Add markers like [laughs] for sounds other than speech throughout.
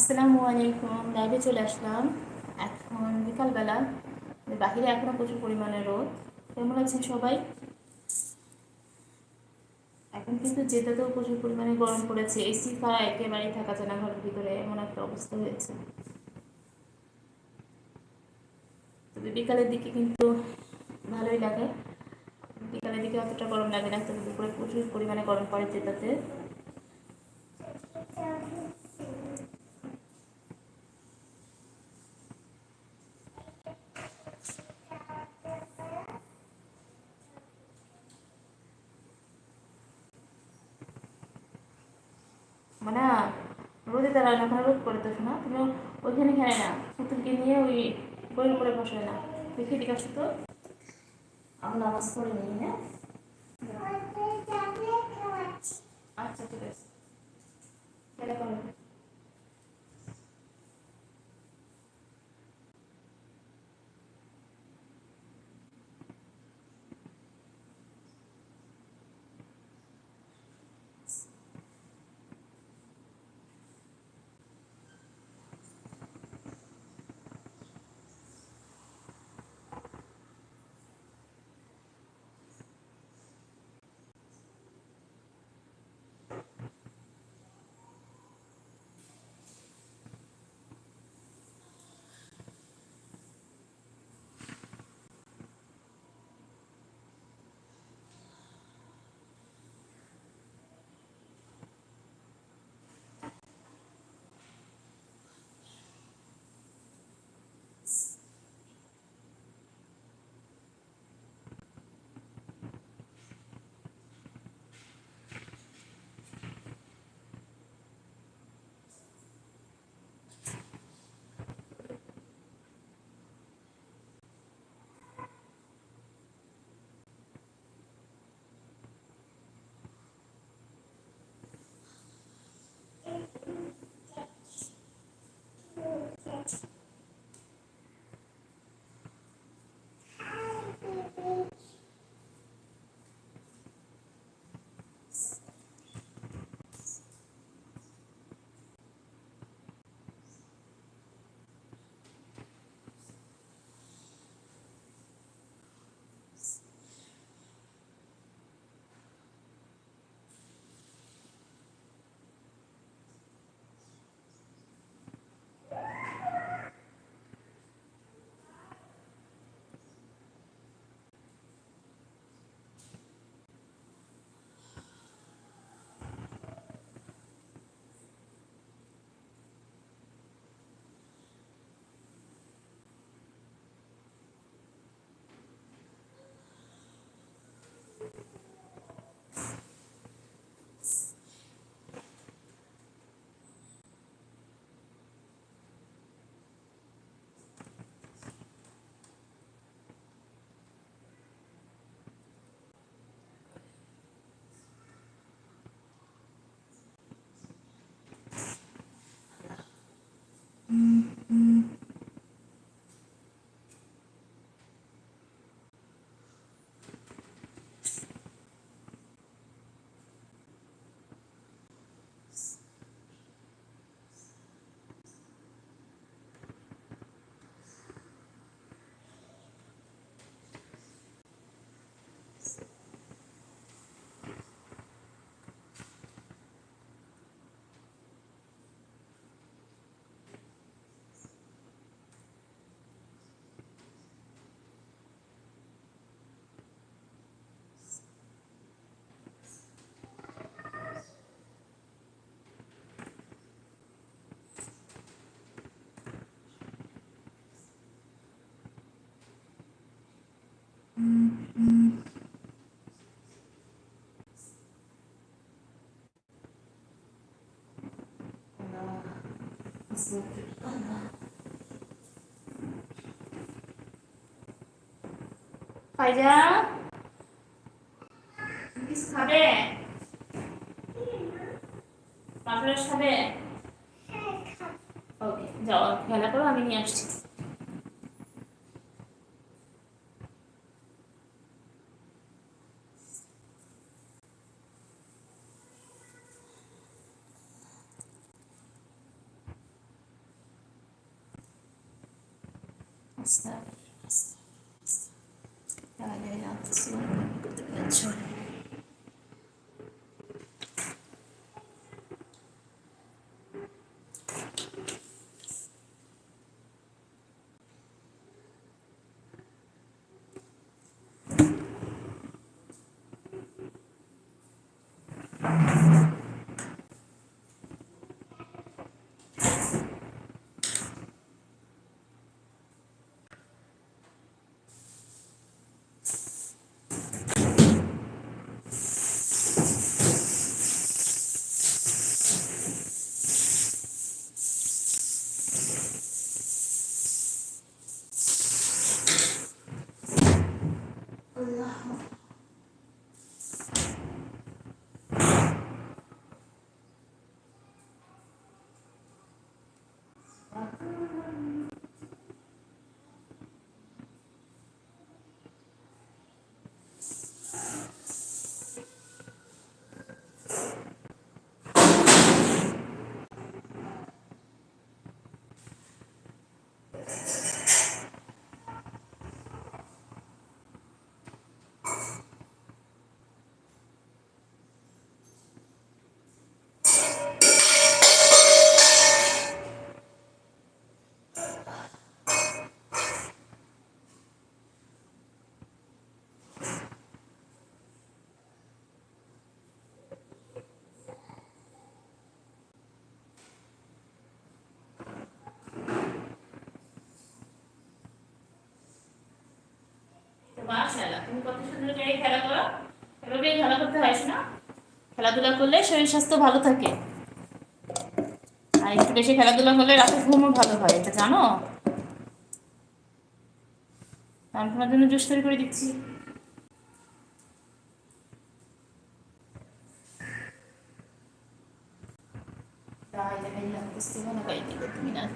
আসসালামু আলাইকুম লাইভে চলে আসলাম। এখন বিকালবেলা বাহিরে এখনও প্রচুর পরিমাণে রোদ। কেমন আছেন সবাই? এখন কিন্তু যেটাতেও প্রচুর পরিমাণে গরম পড়েছে। এসি ছাড়া একেবারেই থাকা যায় না ঘরের ভিতরে, এমন একটা অবস্থা হয়েছে। তবে বিকালের দিকে কিন্তু ভালোই লাগে। বিকালের দিকে অতটা গরম লাগে না, তবে দুপুরে প্রচুর পরিমাণে গরম পড়ে যেটাতে রোদে কোনো রোধ করে তো না। তুমি ওইখানে খেলে না পুতুলকে নিয়ে ওই বইয়ের উপরে বসে না তুই ঠিক আছে তো? আমি নামাজ পড়ে নিই হ্যাঁ? ফাইজা? কিছু খাবে? পাপড়াস খাবে? ওকে যাও খেলা করো আমি নিয়ে আসছি। তুমি না খেলাধুলা করলে শরীর স্বাস্থ্য ভালো থাকে। আর একটু বেশি খেলাধুলা করলে রাতে ঘুমও ভালো হয় এটা জানো? আমি তোমার জন্য জুস তৈরি করে দিচ্ছি। Dai, deve andare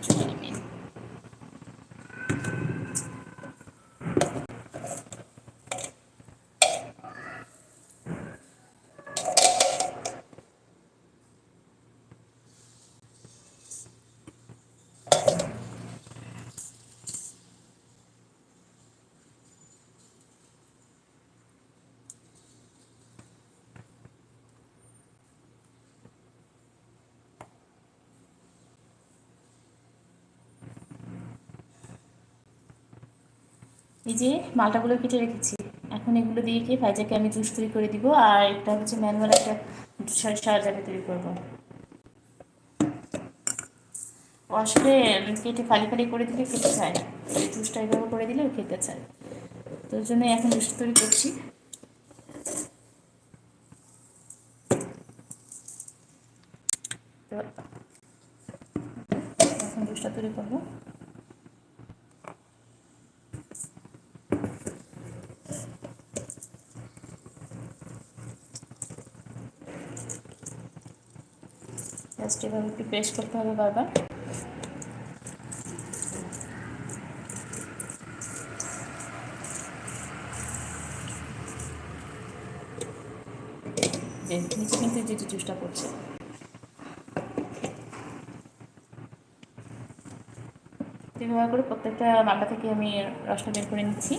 এই যে মালটাগুলো কেটে রেখেছি। এখন এগুলো দিয়ে কি ভাইজাকে আমি জুস তৈরি করে দিব আর একটা হচ্ছে ম্যানুয়াল একটা সার সার্জারি তৈরি করব। আসলে কেটে ফালি ফালি করে দিলে খেতে চায়। জুসটা এভাবে করে দিলেও খেতে চায়। তো ওই জন্য এখন জুস তৈরি করছি। এখন জুসটা তৈরি করব। জাস্ট এভাবে একটু প্রেস করতে হবে বারবার। নিচে কিন্তু যে জুসটা পড়ছে। এভাবে করে প্রত্যেকটা মালটা থেকে আমি রসটা বের করে নিচ্ছি।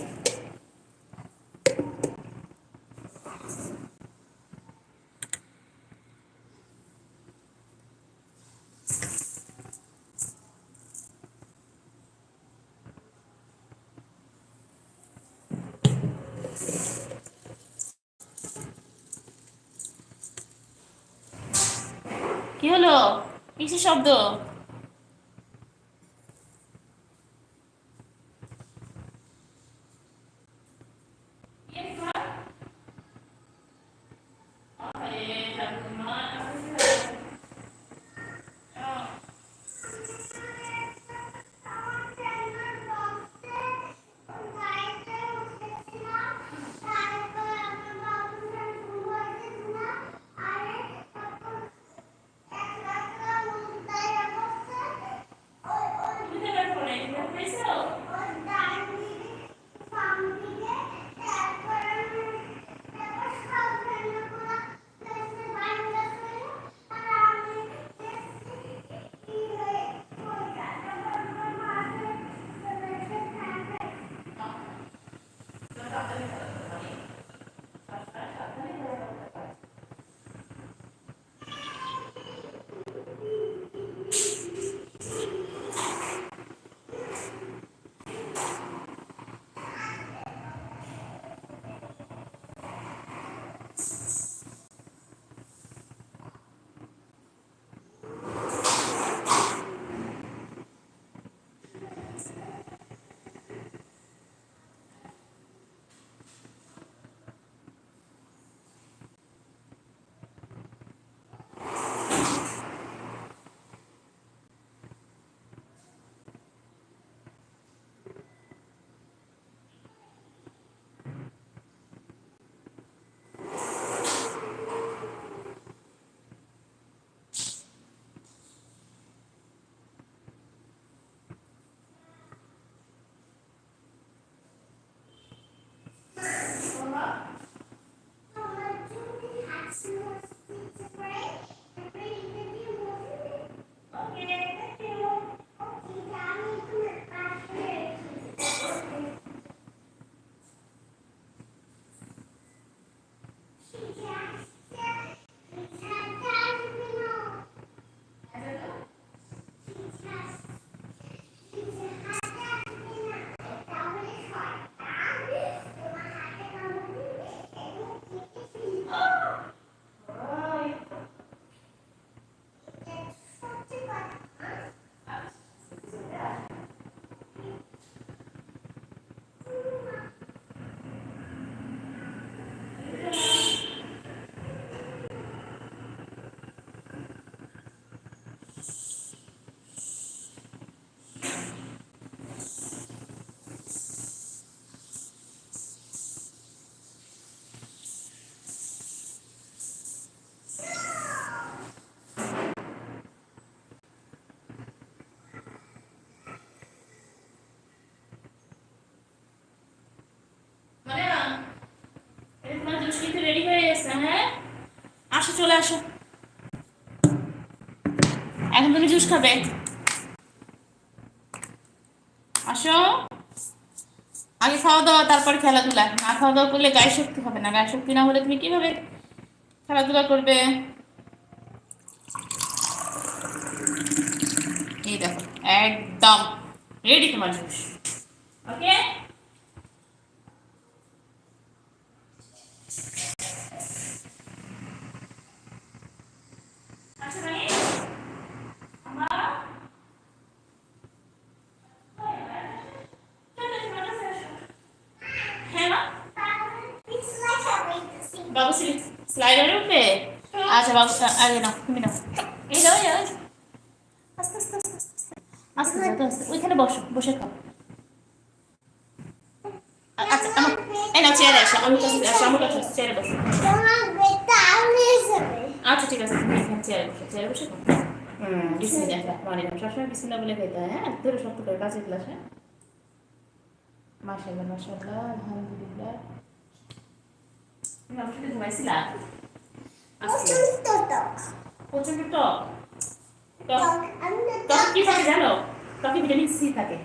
的。আসো। এখন তুমি জুস খাবে। আসো। আগে খাওয়া দাওয়া, তারপর খেলাধুলা। না খাওয়া দাওয়া করলে গায়ে শক্তি হবে না। গায়ে শক্তি না হলে তুমি কীভাবে খেলাধুলা করবে? এই দেখো, একদম রেডি তোমার জুস ওকে আচ্ছা রানী আমা হ্যাঁ মা বাবু স্লাইডারে উঠবে আচ্ছা বাবু আরে না তুমি নাও এই দাও এই আস্তে আস্তে আস্তে আস্তে আস্তে আস্তে আস্তে ওইখানে বসো বসে খাও আচ্ছা আমার এই না চেয়ারে আসো আমি কাছে আসো আমার কাছে চেয়ারে বসো আচ্ছা ঠিক আছে তুমি এখানে চেয়ারে বসো চেয়ারে বসে খাও হুম বিসমিল্লাহ রহমানির রহিম সবসময় বিসমিল্লাহ বলে খেতে হয় হ্যাঁ ধরে শক্ত করে কাছে গ্লাস হ্যাঁ মাশাআল্লাহ মাশাআল্লাহ আলহামদুলিল্লাহ তুমি আমার সাথে ঘুমাইছিলা আজকে প্রচণ্ড টক? টক? কি থাকে জানো? টকে ভিটামিন সি থাকে?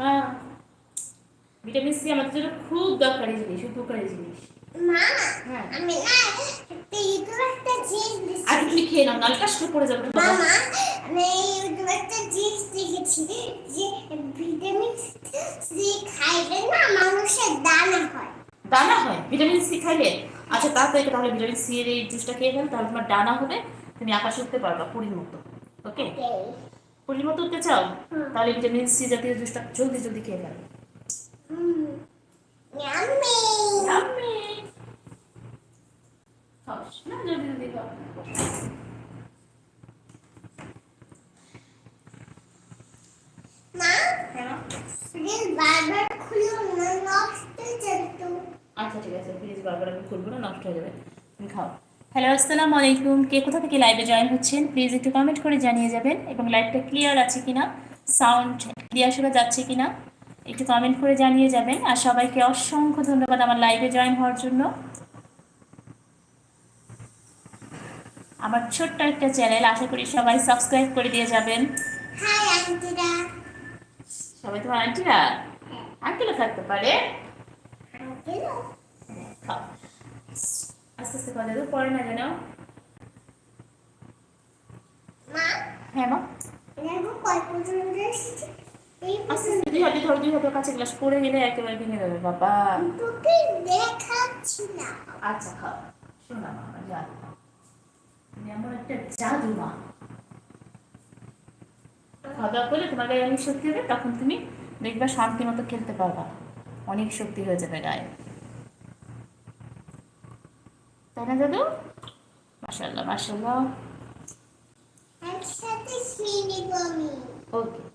হ্যাঁ। ভিটামিন সি আমাদের জন্য খুব দরকারি জিনিস উপকারী জিনিস। হ্যাঁ। আমি না ইউটিউবে একটা জিনিস দেখছি। আগে তুমি খেয়ে নাও নাহলে কাশ পড়ে যাবে। মামা আমি ইউটিউবে একটা জিনিস দেখেছি যে ভিটামিন সি খাইলে না মানুষের দানা হয়। দানা হয় ভিটামিন সি খাইলে? আচ্ছা তাড়াতাড়ি তাহলে ভিটামিন সি এর এই জুসটা খেয়ে ফেল তাহলে তোমার ডানা হবে তুমি আকাশ উঠতে পারবা পুরীর মতো ওকে পুরীর মতো উঠতে চাও? তাহলে ভিটামিন সি জাতীয় জুসটা জলদি জলদি খেয়ে ফেল। কেন বারবার খুলো হয়ে তো। আচ্ছা ঠিক আছে প্লিজ বারবার আমি খুলবো না নষ্ট হয়ে যাবে। তুমি খাও। হ্যালো আসসালামু আলাইকুম। কে কোথা থেকে লাইভে জয়েন হচ্ছেন? প্লিজ একটু কমেন্ট করে জানিয়ে যাবেন এবং লাইভটা ক্লিয়ার আছে কিনা সাউন্ড ক্লিয়ার শোনা যাচ্ছে কিনা একটু কমেন্ট করে জানিয়ে যাবেন। আর সবাইকে অসংখ্য ধন্যবাদ আমার লাইভে জয়েন হওয়ার জন্য। আমার ছোট্ট একটা চ্যানেল আশা করি সবাই সাবস্ক্রাইব করে দিয়ে যাবেন। সবাই তোমার আন্টিরা আন্টিরা থাকতে পারে? আস্তে আস্তে কথা তো পরে না যেন হ্যাঁ মা? দেখো কয় পর্যন্ত এসেছে। এই আস্তে আস্তে দুই হাতে ধরো দুই হাতে কাছে গ্লাস পড়ে গেলে একেবারে ভেঙে যাবে বাবা। তোকে না। আচ্ছা খাও। শোনা মা জাদু এমন একটা জাদু মা। খাওয়া দাওয়া করলে তোমার গায়ে অনেক শক্তি হবে তখন তুমি দেখবা শান্তি মতো খেলতে পারবা। অনেক শক্তি হয়ে যাবে গায়ে। তাই না দাদু? মাসাল্লাহ মাসাল্লাহ ওকে। [laughs]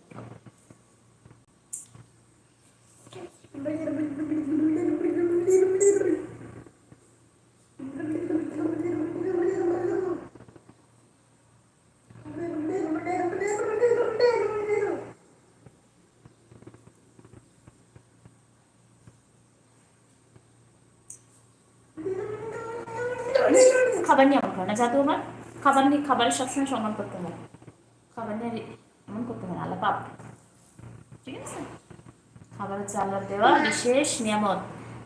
খাবার নিয়ে এমন করে না জাদু আমার খাবার নিয়ে খাবারের সবসময় সম্মান করতে হয়। খাবার নিয়ে এমন করতে হয় আল্লাহ পাপ ঠিক আছে? খাবার হচ্ছে আল্লাহর দেওয়া বিশেষ নিয়ামত।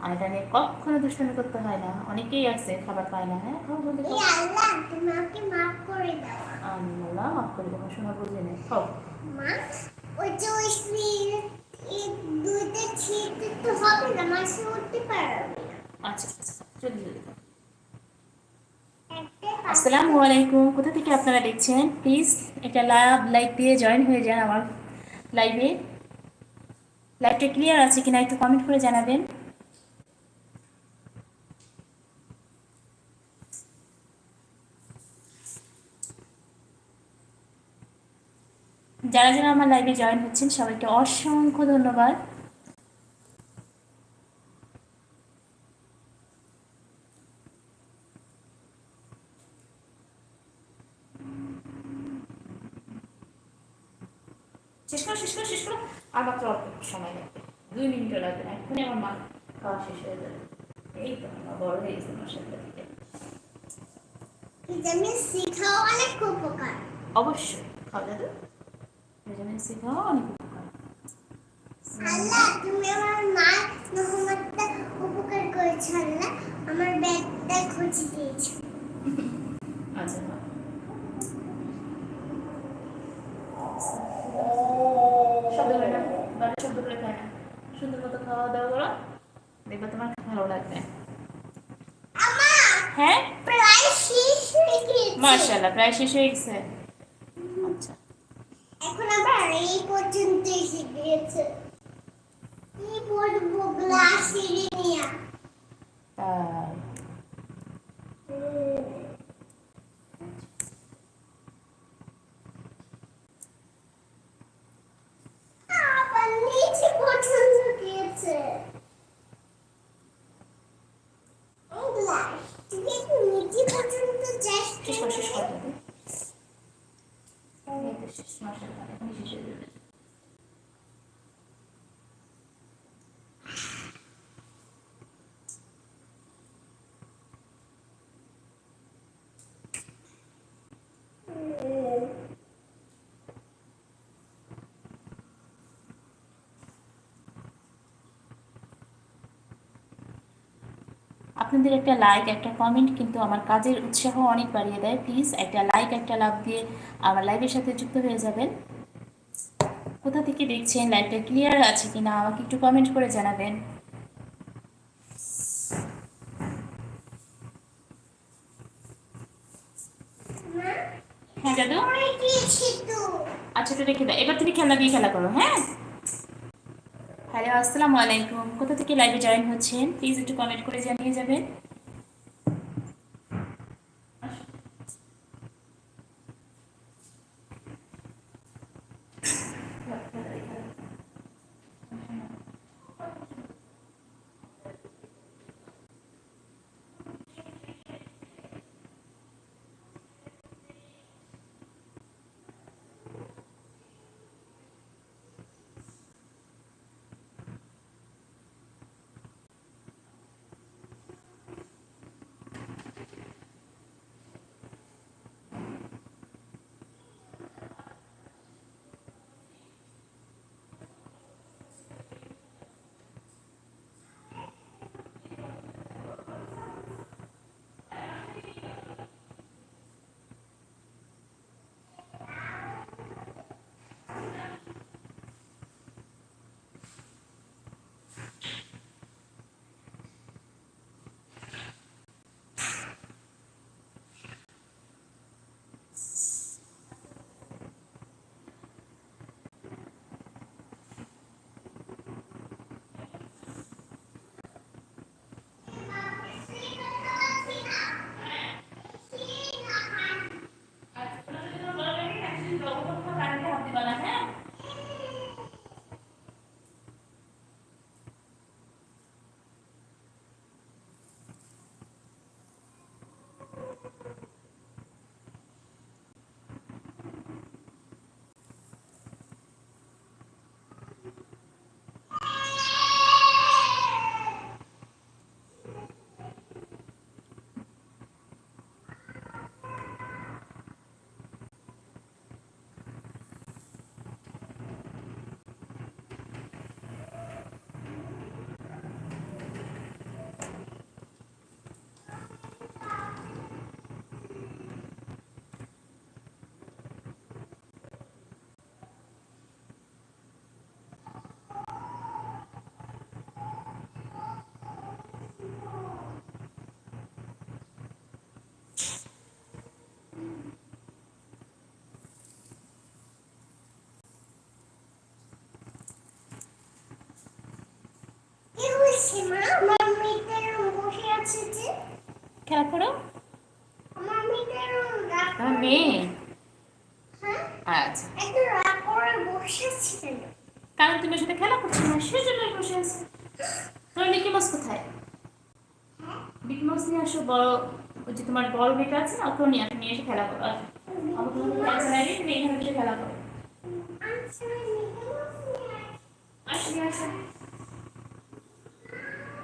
আর এটা নিয়ে কখনো দুষ্টামি করতে হয় না। অনেকেই আছে খাবার পায় না হ্যাঁ? খাও বলতে আল্লাহ তুমি আমাকে মাফ করে দাও। আল্লাহ মাফ করে দেবো শোনা বুঝে নেই খাও। মা ওই যে ওই দুইটা ছিঁড়তে তো হবে না উঠতে পারবে আচ্ছা আচ্ছা জলদি খাও একটা আসসালামু আলাইকুম। কোথা থেকে আপনারা দেখছেন? প্লিজ একটা লাভ লাইক দিয়ে জয়েন হয়ে যান আমার লাইভে লাইভটা ক্লিয়ার আছে কিনা একটু কমেন্ট করে জানাবেন। যারা যারা আমার লাইভে জয়েন হচ্ছেন, সবাইকে অসংখ্য ধন্যবাদ শেষ করো শেষ করো শেষ করো আর মাত্র অল্প একটু সময় লাগবে। দুই মিনিটও লাগবে না এক্ষুনি আমার মা খাওয়া শেষ হয়ে যাবে। এই তো আমার বড় হয়ে গেছে মশাটা থেকে ভিটামিন সি খাওয়া অনেক উপকার। অবশ্যই খাও দাদু। ভিটামিন সি খাওয়া অনেক উপকার। আল্লাহ তুমি আমার মা নহমতটা উপকার করেছ আল্লাহ। আমার ব্যাগটা খুঁজে দিয়েছ। আচ্ছা খাও। শব্দ করে না বাড়ি শব্দ করে খায় না সুন্দর মতো খাওয়া দাওয়া করো। দেখবে তোমার ভালো লাগবে। হ্যাঁ? মার্শাল্লাহ প্রায় শেষ হয়ে গেছে। আচ্ছা। এখন আবার এই পর্যন্ত এসে গিয়েছে। কি বলব গ্লাস নিয়ে। তাই আবার নিচে পর্যন্ত গিয়েছে গ্লাস তুমি একটু নিচে পর্যন্ত যাস শেষ করে শেষ করে দেবে এই তো শেষ মার্শাল্লাহ এখনই শেষ হয়ে যাবে আপনাদের একটা লাইক একটা কমেন্ট কিন্তু আমার কাজের উৎসাহ অনেক বাড়িয়ে দেয়। প্লিজ একটা লাইক একটা লাভ দিয়ে আমার লাইভের সাথে যুক্ত হয়ে যাবেন। কোথা থেকে দেখছেন? লাইভটা ক্লিয়ার আছে কিনা? আমাকে একটু কমেন্ট করে জানাবেন। হ্যাঁ দাদু? আচ্ছা তো রেখে দাও। এবার তুমি খেলা দিয়ে খেলা করো হ্যাঁ? আসসালামু আলাইকুম। কোথা থেকে লাইভে জয়েন হচ্ছেন? প্লিজ একটু কমেন্ট করে জানিয়ে যাবেন। কি মা আমার মেয়েটা এরকম বসে আছে যে। খেলা করো। আমার মেয়েটা এরকম রাগ আমার মেয়ে। হ্যাঁ? আচ্ছা। একটু রাগ করে বসে আছে কেন? কারণ তুমি সাথে খেলা করছ না সেই জন্য বসে আছে। তোমার মিকি মাউস কোথায়? মিকি মাউস নিয়ে আসো বড় ওই যে তোমার বড় বেটা আছে না ওকেও নিয়ে আসো নিয়ে এসে খেলা করো। কোনো খেলা এখানে খেলা করো। আচ্ছা আছে।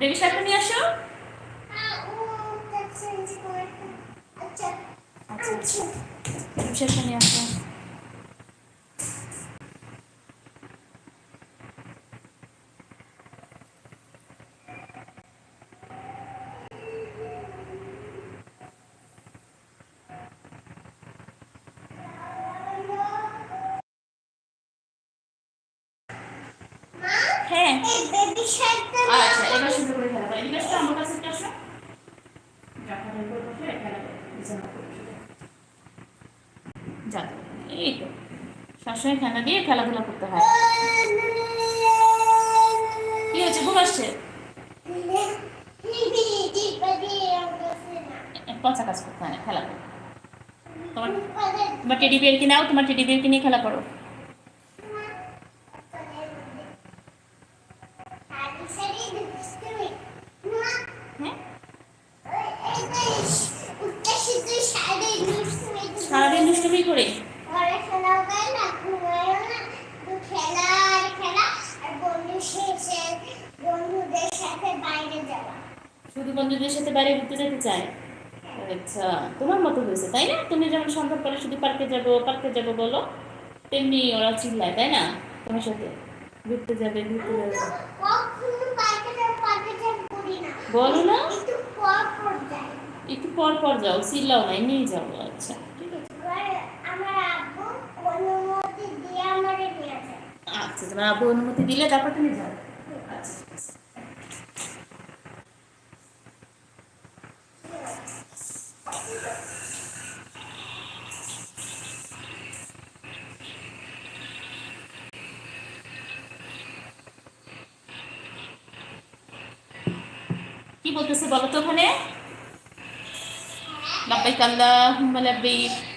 বেবি শার্টটা নিয়ে আসো আচ্ছা বেবি শার্টটা নিয়ে আসো মা হ্যাঁ এই বেবি শার্টটা আচ্ছা এবার সুন্দর করে খেলা এদিকে আসো আমার কাছে একটু আসো জামাটার উপর বসে খেলা করো বিছানার উপর বসে। যা তো, এই তো খেলা দিয়ে খেলাধুলা করতে হয়। কি হচ্ছে ঘুম আসছে? পচা কাজ করতে হয় না, খেলা করো। তোমার তোমার টেডি কিনে নাও? তোমার টেডি বিয়ার কিনে খেলা করো হ্যাঁ সারাদিন দুষ্টুমি করে পড়াশোনাও করে না ঘুমায়ও না শুধু খেলা আর খেলা আর বন্ধু শেষে বন্ধুদের সাথে বাইরে যাওয়া শুধু বন্ধুদের সাথে বাইরে ঘুরতে যেতে চায় আচ্ছা তোমার মতো হয়েছে তাই না তুমি যেমন সন্ধ্যা পরে শুধু পার্কে যাব পার্কে যাব বলো তেমনি চিল্লায় তাই না? তোমার সাথে ঘুরতে যাবে ঘুরতে যাবে। বলো না। একটু পর পর যাও চিল্লাও না নিয়ে যাও আচ্ছা। ঠিক আছে। আচ্ছা তোমার আব্বু অনুমতি দিলে তারপর তুমি যাও আচ্ছা ঠিক আছে কি বলতেছে